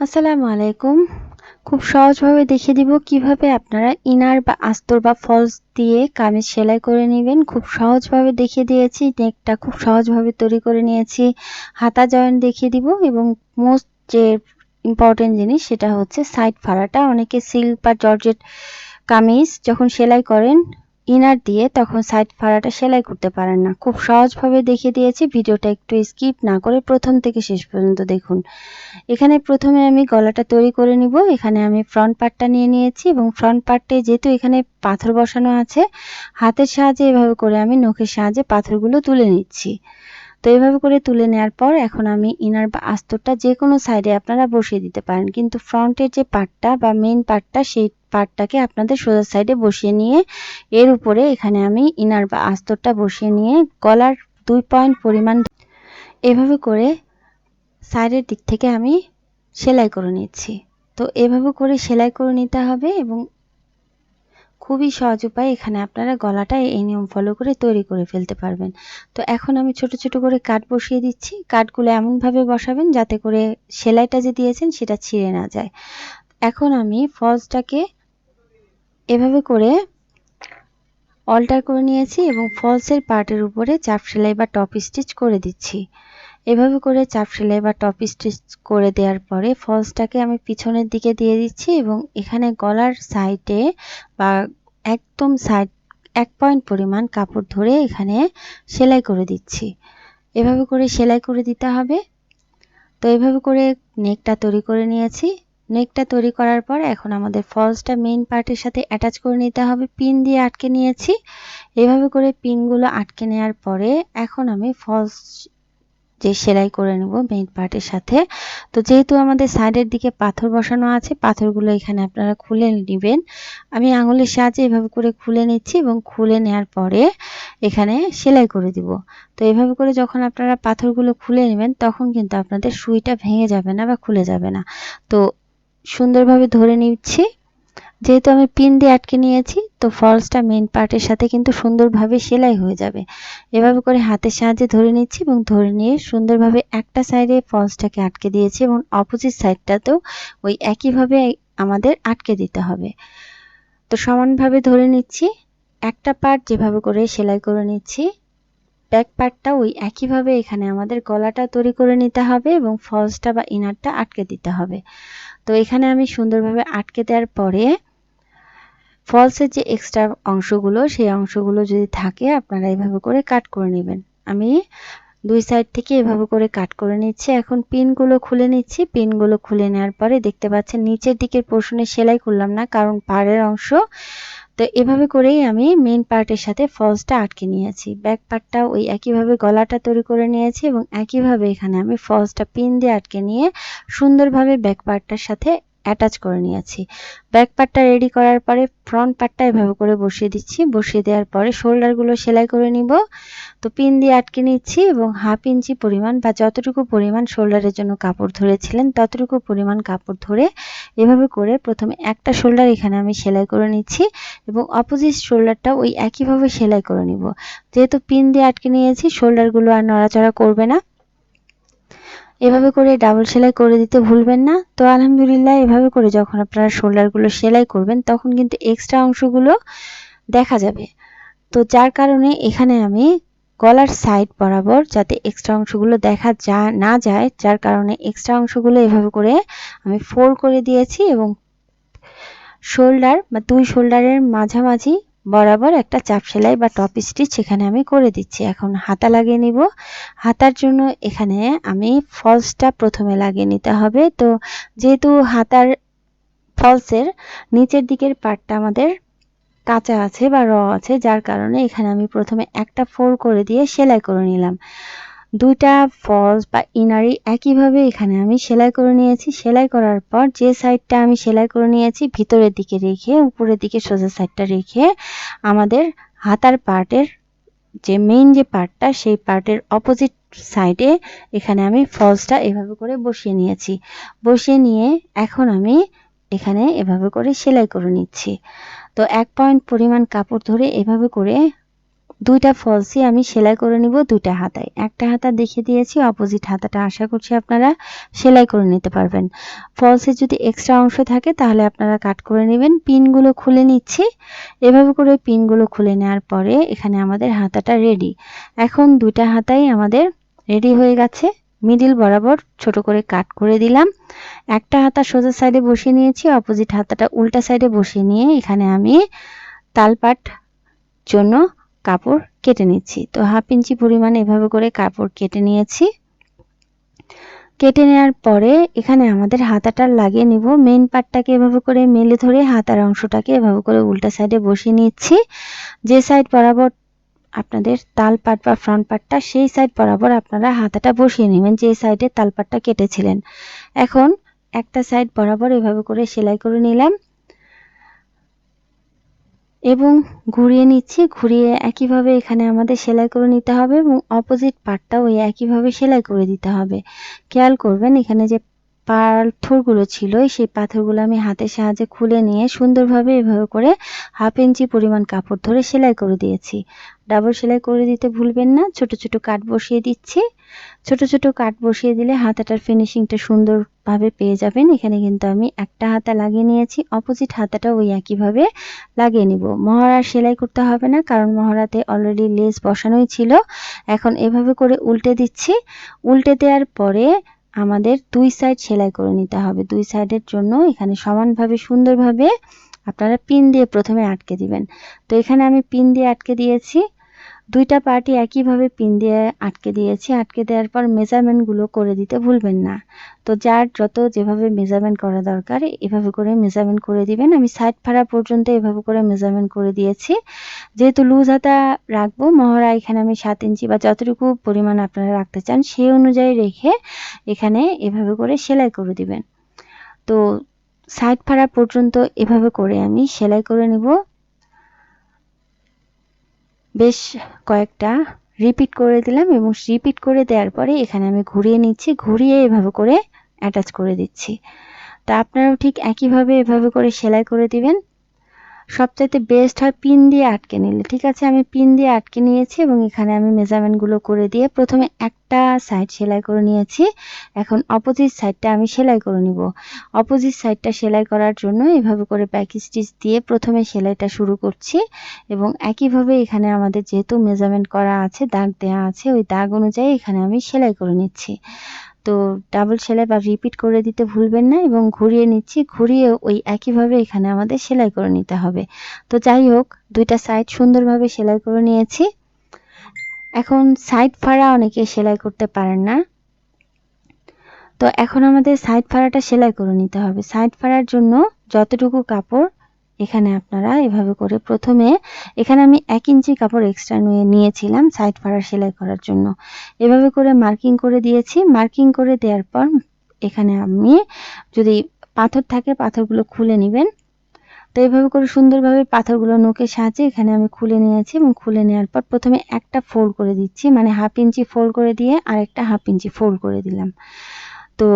আসসালামু আলাইকুম। খুব সহজভাবে দেখিয়ে দিব কীভাবে আপনারা ইনার বা আস্তর বা ফলস দিয়ে কামিজ সেলাই করে নেবেন। খুব সহজভাবে দেখিয়ে দিয়েছি, নেকটা খুব সহজভাবে তৈরি করে নিয়েছি। হাতা জয়েন্ট দেখিয়ে দিব এবং মোস্ট যে ইম্পর্টেন্ট জিনিস সেটা হচ্ছে সাইড ফাড়াটা। অনেকে সিল্ক বা জর্জেট কামিজ যখন সেলাই করেন ইনার দিয়ে তখন সাইড ফাড়াটা সেলাই করতে পারেন না। খুব সহজভাবে দেখিয়ে দিয়েছি, ভিডিওটা একটু স্কিপ না করে প্রথম থেকে শেষ পর্যন্ত দেখুন। এখানে প্রথমে আমি গলাটা তৈরি করে নিব। এখানে আমি ফ্রন্ট পার্টটা নিয়ে নিয়েছি এবং ফ্রন্ট পার্টে যেহেতু এখানে পাথর বসানো আছে, হাতের সাহায্যে এভাবে করে আমি নখের সাহায্যে পাথরগুলো তুলে নিচ্ছি। তো এভাবে করে তুলে নেওয়ার পর এখন আমি ইনার বা আস্তরটা যে কোনো সাইডে আপনারা বসিয়ে দিতে পারেন। কিন্তু ফ্রন্টের যে পার্টটা বা মেইন পার্টটা, সেই পার্টটাকে আপনাদের সোজা সাইডে বসিয়ে নিয়ে এর উপরে এখানে আমি ইনার বা আস্তরটা বসিয়ে নিয়ে গলার দুই পয়েন্ট পরিমাণ এভাবে করে সাইডের দিক থেকে আমি সেলাই করে নিচ্ছি। তো এভাবে করে সেলাই করে নিতে হবে এবং খুবই সহজ উপায় এখানে আপনারা গলাটা এই নিয়ম ফলো করে তৈরি করে ফেলতে পারবেন। তো এখন আমি ছোট ছোট করে কাট বসিয়ে দিচ্ছি। কাটগুলো এমনভাবে বসাবেন যাতে করে সেলাইটা যে দিয়েছেন সেটা ছিঁড়ে না যায়। এখন আমি ফলসটাকে এভাবে করে অল্টার করে নিয়েছি এবং ফলসের পার্টের উপরে চাপ সেলাই বা টপ স্টিচ করে দিচ্ছি। এভাবে করে চাপ সেলাই বা টপ স্টিচ করে দেওয়ার পরে ফলসটাকে আমি পিছনের দিকে দিয়ে দিচ্ছি এবং এখানে গলার সাইডে বা একদম সাইড এক পয়েন্ট পরিমাণ কাপড় ধরে এখানে সেলাই করে দিচ্ছি। এভাবে করে সেলাই করে দিতে হবে। তো এভাবে করে নেকটা তৈরি করে নিয়েছি। নেকটা তৈরি করার পর এখন আমাদের ফলসটা মেইন পার্টের সাথে অ্যাটাচ করে নিতে হবে। পিন দিয়ে আটকে নিয়েছি। এভাবে করে পিনগুলো আটকে নেওয়ার পরে এখন আমি ফলস যে সেলাই করে নেব মেইন পার্টের সাথে। তো যেহেতু আমাদের সাইডের দিকে পাথর বসানো আছে, পাথরগুলো এখানে আপনারা খুলে নেবেন। আমি আঙুলের সাহায্যে এভাবে করে খুলে নিচ্ছি এবং খুলে নেওয়ার পরে এখানে সেলাই করে দিব। তো এভাবে করে যখন আপনারা পাথরগুলো খুলে নেবেন, তখন কিন্তু আপনাদের সুইটা ভেঙে যাবে না বা খুলে যাবে না। তো সুন্দরভাবে ধরে নিচ্ছি। যেহেতু আমি পিন দিয়ে আটকে নিয়েছি, তো ফলসটা মেন পার্টের সাথে কিন্তু সুন্দরভাবে সেলাই হয়ে যাবে। এভাবে করে হাতের সাহায্যে ধরে নিচ্ছি এবং ধরে নিয়ে সুন্দরভাবে একটা সাইডে ফলসটাকে আটকে দিয়েছি এবং অপোজিট সাইডটাতেও ওই একইভাবে আমাদের আটকে দিতে হবে। তো সমানভাবে ধরে নিচ্ছি, একটা পার্ট যেভাবে করে সেলাই করে নিচ্ছি ব্যাক পার্টটা ওই একইভাবে এখানে আমাদের গলাটা তৈরি করে নিতে হবে এবং ফলসটা বা ইনারটা আটকে দিতে হবে। তো এখানে আমি সুন্দরভাবে আটকে দেওয়ার পরে ফলসের যে এক্সট্রা অংশগুলো, সেই অংশগুলো যদি থাকে, আপনারা এভাবে করে কাট করে নেবেন। আমি দুই সাইড থেকে এভাবে করে কাট করে নিচ্ছি। এখন পিনগুলো খুলে নিচ্ছি। পিনগুলো খুলে নেওয়ার পরে দেখতে পাচ্ছেন, নিচের দিকের পোর্শনে সেলাই করলাম না, কারণ পাড়ের অংশ। তো এভাবে করেই আমি মেন পার্টের সাথে ফলসটা আটকে নিয়েছি। ব্যাক পার্টটা ওই একইভাবে গলাটা তৈরি করে নিয়েছি এবং একইভাবে এখানে আমি ফলসটা পিন দিয়ে আটকে নিয়ে সুন্দরভাবে ব্যাক পার্টটার সাথে অ্যাটাচ করে নিয়েছি। ব্যাক পার্টটা রেডি করার পরে ফ্রন্ট পার্টটা এভাবে করে বসিয়ে দিচ্ছি। বসিয়ে দেওয়ার পরে শোল্ডারগুলো সেলাই করে নিব। তো পিন দিয়ে আটকে নিচ্ছি এবং হাফ ইঞ্চি পরিমাণ বা যতটুকু পরিমাণ শোল্ডারের জন্য কাপড় ধরেছিলেন, ততটুকু পরিমাণ কাপড় ধরে এভাবে করে প্রথমে একটা শোল্ডার এখানে আমি সেলাই করে নিচ্ছি এবং অপোজিট শোল্ডারটা ওই একইভাবে সেলাই করে নিব। যেহেতু পিন দিয়ে আটকে নিয়েছি শোল্ডারগুলো আর নড়াচড়া করবে না। এভাবে করে ডাবল সেলাই করে দিতে ভুলবেন না। তো আলহামদুলিল্লাহ এভাবে করে যখন আপনারা শোল্ডারগুলো সেলাই করবেন, তখন কিন্তু এক্সট্রা অংশগুলো দেখা যাবে। তো যার কারণে এখানে আমি গলার সাইড বরাবর যাতে এক্সট্রা অংশগুলো দেখা যা, না যায়, যার কারণে এক্সট্রা অংশগুলো এভাবে করে আমি ফোল্ড করে দিয়েছি এবং শোল্ডার বা দুই শোল্ডারের মাঝামাঝি বরাবর একটা চাপ সেলাই বা টপ স্টিচ এখানে আমি করে দিচ্ছি। এখন হাতা লাগিয়ে নিব। হাতার জন্য এখানে আমি ফলসটা প্রথমে লাগিয়ে নিতে হবে। তো যেহেতু হাতার ফলসের নিচের দিকের পার্টটা আমাদের কাঁচা আছে বা র আছে, যার কারণে এখানে আমি প্রথমে একটা ফোর করে দিয়ে সেলাই করে নিলাম। দুইটা ফলস বা ইনারি একইভাবে এখানে আমি সেলাই করে নিয়েছি। সেলাই করার পর যে সাইডটা আমি সেলাই করে নিয়েছি, ভিতরের দিকে রেখে, উপরের দিকে সোজা সাইডটা রেখে আমাদের হাতার পার্টের যে মেইন যে পার্টটা সেই পার্টের অপোজিট সাইডে এখানে আমি ফলসটা এভাবে করে বসিয়ে নিয়েছি। বসিয়ে নিয়ে এখন আমি এখানে এভাবে করে সেলাই করে নিচ্ছি। তো এক পয়েন্ট পরিমাণ কাপড় ধরে এভাবে করে দুইটা ফলসই আমি সেলাই করে নিব দুইটা হাতায়। একটা হাতা দেখিয়ে দিয়েছি অপোজিট হাতাটা আশা করছি আপনারা সেলাই করে নিতে পারবেন। ফলসে যদি এক্সট্রা অংশ থাকে তাহলে আপনারা কাট করে নেবেন। পিনগুলো খুলে নিচ্ছি। এভাবে করে পিনগুলো খুলে নেওয়ার পরে এখানে আমাদের হাতাটা রেডি এখন দুইটা হাতাই আমাদের রেডি হয়ে গেছে। মিডিল বরাবর ছোট করে কাট করে দিলাম। একটা হাতা সোজা সাইডে বসিয়ে নিয়েছি অপোজিট হাতাটা উল্টা সাইডে বসিয়ে নিয়ে এখানে আমি তালপাট জন্য কাপড় কেটে নিচ্ছি। তো হাফ ইঞ্চি পরিমাণে এভাবে করে কাপড় কেটে নিয়েছি। কেটে নেওয়ার পরে এখানে আমাদের হাতাটা লাগিয়ে নিব। মেন পার্টটাকে এভাবে করে মেলে ধরে হাতার অংশটাকে এভাবে করে উল্টা সাইডে বসিয়ে নিচ্ছি। যে সাইড বরাবর আপনাদের তাল পাট বা ফ্রন্ট পাটটা সেই সাইড বরাবর আপনারা হাতাটা বসিয়ে নেবেন যে সাইডে তাল পাটটা কেটেছিলেন। এখন একটা সাইড বরাবর এভাবে করে সেলাই করে নিলাম। এবং ঘুরিয়ে নিচ্ছি, ঘুরিয়ে একইভাবে এখানে আমাদের সেলাই করে নিতে হবে এবং অপোজিট পার্টটাও ওই একইভাবে সেলাই করে দিতে হবে। খেয়াল করবেন এখানে যে পাথরগুলো ছিল, সেই পাথরগুলো আমি হাতের সাহায্যে খুলে নিয়ে সুন্দরভাবে এভাবে করে হাফ ইঞ্চি পরিমাণ কাপড় ধরে সেলাই করে দিয়েছি। ডাবল সেলাই করে দিতে ভুলবেন না, ছোট ছোট কাট বসিয়ে দিচ্ছি। ছোট ছোট কাট বসিয়ে দিলে হাতাটার ফিনিশিংটা সুন্দরভাবে পেয়ে যাবেন। এখানে কিন্তু আমি একটা হাতা লাগিয়ে নিয়েছি অপোজিট হাতাটা ওই একইভাবে লাগিয়ে নিব। মহড়া সেলাই করতে হবে না, কারণ মহড়াতে অলরেডি লেস বসানোই ছিল। এখন এভাবে করে উল্টে দিচ্ছি। উল্টে দেওয়ার পরে আমাদের দুই সাইড সেলাই করে নিতে হবে। দুই সাইডের জন্য এখানে সমানভাবে, সুন্দরভাবে আপনারা পিন দিয়ে প্রথমে আটকে দিবেন। তো এখানে আমি পিন দিয়ে আটকে দিয়েছি। দুইটা পার্টি একইভাবে পিন দিয়ে আটকে দিয়েছি। আটকে দেওয়ার পর মেজারমেন্টগুলো করে দিতে ভুলবেন না। তো যার যত যেভাবে মেজারমেন্ট করা দরকার, এভাবে করে মেজারমেন্ট করে দিবেন। আমি সাইড ফাড়া পর্যন্ত এভাবে করে মেজারমেন্ট করে দিয়েছি। যেহেতু লুজ হাতা রাখব, মহড়া এখানে আমি সাত ইঞ্চি বা যতটুকু পরিমাণ আপনারা রাখতে চান, সেই অনুযায়ী রেখে এখানে এভাবে করে সেলাই করে দিবেন। তো সাইড ফাড়া পর্যন্ত এভাবে করে আমি সেলাই করে নিব। বেশ কয়েকটা রিপিট করে দিলাম এবং রিপিট করে দেওয়ার পরে এখানে আমি ঘুরিয়ে নিচ্ছি, ঘুরিয়ে এভাবে করে অ্যাটাচ করে দিচ্ছি। তা আপনারাও ঠিক একইভাবে এভাবে করে সেলাই করে দিবেন। সবচাইতে বেস্ট হয় পিন দিয়ে আটকে নিলে। ঠিক আছে, আমি পিন দিয়ে আটকে নিয়েছি এবং এখানে আমি মেজারমেন্টগুলো করে দিয়ে প্রথমে একটা সাইড সেলাই করে নিয়েছি। এখন অপোজিট সাইডটা আমি সেলাই করে নিব। অপোজিট সাইডটা সেলাই করার জন্য এভাবে করে ব্যাক স্টিচ দিয়ে প্রথমে সেলাইটা শুরু করছি এবং একইভাবে এখানে আমাদের যেহেতু মেজারমেন্ট করা আছে, দাগ দেওয়া আছে, ওই দাগ অনুযায়ী এখানে আমি সেলাই করে নিচ্ছি। তো ডাবল সেলাই বা রিপিট করে দিতে ভুলবেন না এবং ঘুরিয়ে নিচ্ছি ঘুরিয়ে ওই একইভাবে এখানে আমাদের সেলাই করে নিতে হবে। তো যাই হোক, দুইটা সাইড সুন্দরভাবে সেলাই করে নিয়েছি। এখন সাইড ফাড়া অনেকে সেলাই করতে পারেন না। তো এখন আমাদের সাইড ফাড়াটা সেলাই করে নিতে হবে। সাইড ফাড়ার জন্য যতটুকু কাপড় এখানে আপনারা এভাবে করে প্রথমে, এখানে আমি এক ইঞ্চি কাপড় এক্সট্রা নিয়ে, নিয়েছিলাম সাইড ফাড়া সেলাই করার জন্য। এভাবে করে মার্কিং করে দিয়েছি। মার্কিং করে দেওয়ার পর এখানে আমি যদি পাথর থাকে পাথরগুলো খুলে নেবেন। তো এইভাবে করে সুন্দরভাবে পাথরগুলো নোকের সাহায্যে এখানে আমি খুলে নিয়েছি এবং খুলে নেওয়ার পর প্রথমে একটা ফোল্ড করে দিচ্ছি। মানে হাফ ইঞ্চি ফোল্ড করে দিয়ে আর একটা হাফ ইঞ্চি ফোল্ড করে দিলাম। তো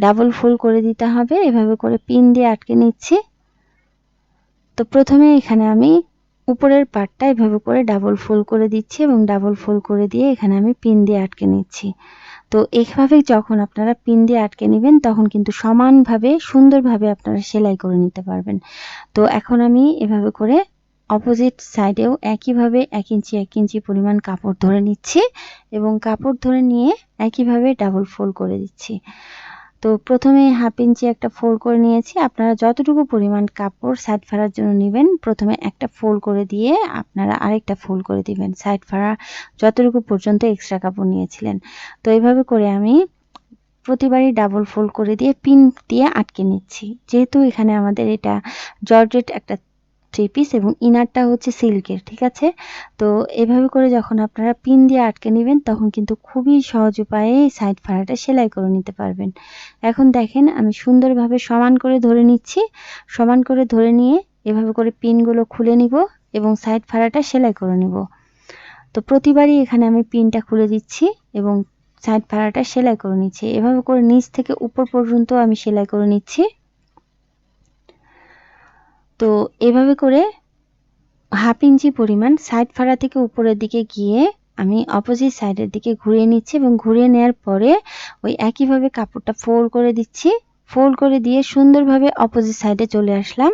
ডাবল ফোল্ড করে দিতে হবে। এভাবে করে পিন দিয়ে আটকে নিচ্ছি। তো প্রথমে এখানে আমি উপরের পার্টটা এভাবে করে ডাবল ফোল্ড করে দিচ্ছি এবং ডাবল ফোল্ড করে দিয়ে এখানে আমি পিন দিয়ে আটকে নিচ্ছি। তো এইভাবে যখন আপনারা পিন দিয়ে আটকে নেবেন, তখন কিন্তু সমানভাবে, সুন্দরভাবে আপনারা সেলাই করে নিতে পারবেন। তো এখন আমি এভাবে করে অপোজিট সাইডেও একইভাবে এক ইঞ্চি এক ইঞ্চি পরিমাণ কাপড় ধরে নিচ্ছি এবং কাপড় ধরে নিয়ে একইভাবে ডাবল ফোল্ড করে দিচ্ছি। তো প্রথমে হাফ ইঞ্চি একটা ফোল্ড করে নিয়েছি। আপনারা যতটুকু পরিমাণ কাপড় সাইড ফাড়ার জন্য নেবেন, প্রথমে একটা ফোল্ড করে দিয়ে আপনারা আরেকটা ফোল্ড করে দিবেন। সাইড ফাড়া যতটুকু পর্যন্ত এক্সট্রা কাপড় নিয়েছিলেন। তো এইভাবে করে আমি প্রতিবারই ডাবল ফোল্ড করে দিয়ে পিন দিয়ে আটকে নিচ্ছি। যেহেতু এখানে আমাদের এটা জর্জেট একটা থ্রি পিস এবং ইনারটা হচ্ছে সিল্কের, ঠিক আছে? তো এভাবে করে যখন আপনারা পিন দিয়ে আটকে নেবেন, তখন কিন্তু খুবই সহজ উপায়ে সাইড ফাড়াটা সেলাই করে নিতে পারবেন। এখন দেখেন আমি সুন্দরভাবে সমান করে ধরে নিচ্ছি। সমান করে ধরে নিয়ে এভাবে করে পিনগুলো খুলে নিব এবং সাইড ফাড়াটা সেলাই করে নিব। তো প্রতিবারই এখানে আমি পিনটা খুলে দিচ্ছি এবং সাইড ফাড়াটা সেলাই করে নিচ্ছি। এভাবে করে নিচ থেকে উপর পর্যন্ত আমি সেলাই করে নিচ্ছি। তো এভাবে করে হাফ ইঞ্চি পরিমাণ সাইড ফাড়া থেকে উপরের দিকে গিয়ে আমি অপোজিট সাইডের দিকে ঘুরিয়ে নিচ্ছি এবং ঘুরিয়ে নেওয়ার পরে ওই একইভাবে কাপড়টা ফোল্ড করে দিচ্ছি। ফোল্ড করে দিয়ে সুন্দরভাবে অপোজিট সাইডে চলে আসলাম।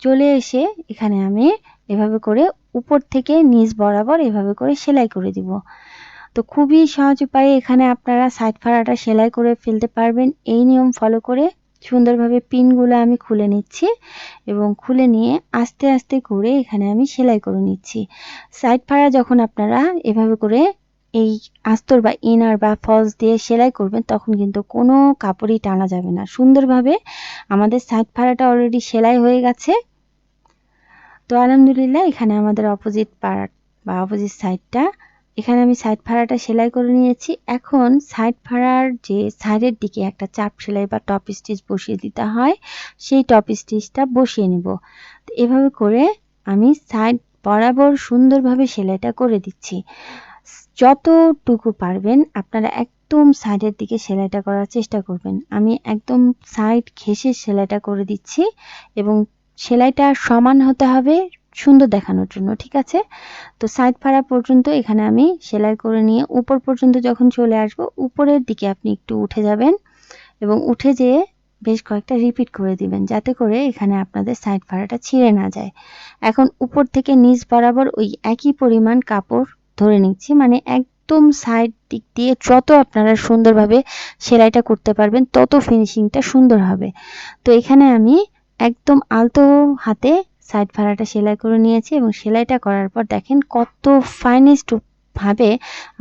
চলে এসে এখানে আমি এভাবে করে উপর থেকে নিচ বরাবর এভাবে করে সেলাই করে দিব। তো খুবই সহজ উপায়ে এখানে আপনারা সাইড ফাড়াটা সেলাই করে ফেলতে পারবেন। এই নিয়ম ফলো করে সুন্দরভাবে পিনগুলো আমি খুলে নিচ্ছি এবং খুলে নিয়ে আস্তে আস্তে করে এখানে আমি সেলাই করে নিচ্ছি। সাইড ফাড়া যখন আপনারা এভাবে করে এই আস্তর বা ইনার বা ফলস দিয়ে সেলাই করবেন, তখন কিন্তু কোনো কাপড়ই টানা যাবে না। সুন্দরভাবে আমাদের সাইড ফাড়াটা অলরেডি সেলাই হয়ে গেছে। তো আলহামদুলিল্লাহ এখানে আমাদের অপোজিট পার্ট বা অপোজিট সাইডটা এখানে আমি সাইড ফাড়াটা সেলাই করে নিয়েছি। এখন সাইড ফাড়ার যে সাইডের দিকে একটা চাপ সেলাই বা টপ স্টিচ বসিয়ে দিতে হয়, সেই টপ স্টিচটা বসিয়ে নেব। এভাবে করে আমি সাইড বরাবর সুন্দরভাবে সেলাইটা করে দিচ্ছি। যতটুকু পারবেন আপনারা একদম সাইডের দিকে সেলাইটা করার চেষ্টা করবেন। আমি একদম সাইড ঘেঁষে সেলাইটা করে দিচ্ছি এবং সেলাইটা সমান হতে হবে সুন্দর দেখানোর জন্য, ঠিক আছে? তো সাইড ফাড়া পর্যন্ত এখানে আমি সেলাই করে নিয়ে উপর পর্যন্ত যখন চলে আসব, উপরের দিকে আপনি একটু উঠে যাবেন এবং উঠে যেয়ে বেশ কয়েকটা রিপিট করে দিবেন, যাতে করে এখানে আপনাদের সাইড ফাড়াটা ছিঁড়ে না যায়। এখন উপর থেকে নিচ বরাবর ওই একই পরিমাণ কাপড় ধরে নিচ্ছি মানে একদম সাইড দিক দিয়ে যত আপনারা সুন্দরভাবে সেলাইটা করতে পারবেন, তত ফিনিশিংটা সুন্দর হবে। তো এখানে আমি একদম আলতো হাতে সাইড ফাড়াটা সেলাই করে নিয়েছি এবং সেলাইটা করার পর দেখেন কত ফাইনেস্ট ভাবে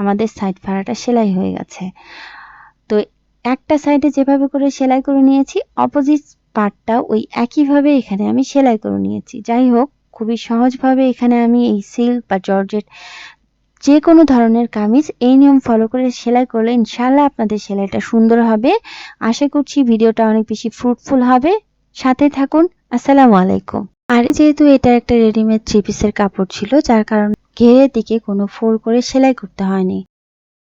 আমাদের সাইড ফাড়াটা সেলাই হয়ে গেছে। তো একটা সাইডে যেভাবে করে সেলাই করে নিয়েছি অপোজিট পার্টটা ওই একইভাবে এখানে আমি সেলাই করে নিয়েছি। যাই হোক, খুবই সহজভাবে এখানে আমি এই সিল্ক বা জর্জেট যে কোনো ধরনের কামিজ এই নিয়ম ফলো করে সেলাই করলে ইনশাল্লাহ আপনাদের সেলাইটা সুন্দর হবে। আশা করছি ভিডিওটা অনেক বেশি ফ্রুটফুল হবে। সাথে থাকুন। আসসালামু আলাইকুম। আর যেহেতু এটা একটা রেডিমেড থ্রি পিসের কাপড় ছিল, যার কারণে ঘেরের দিকে কোনো ফোর করে সেলাই করতে হয়নি।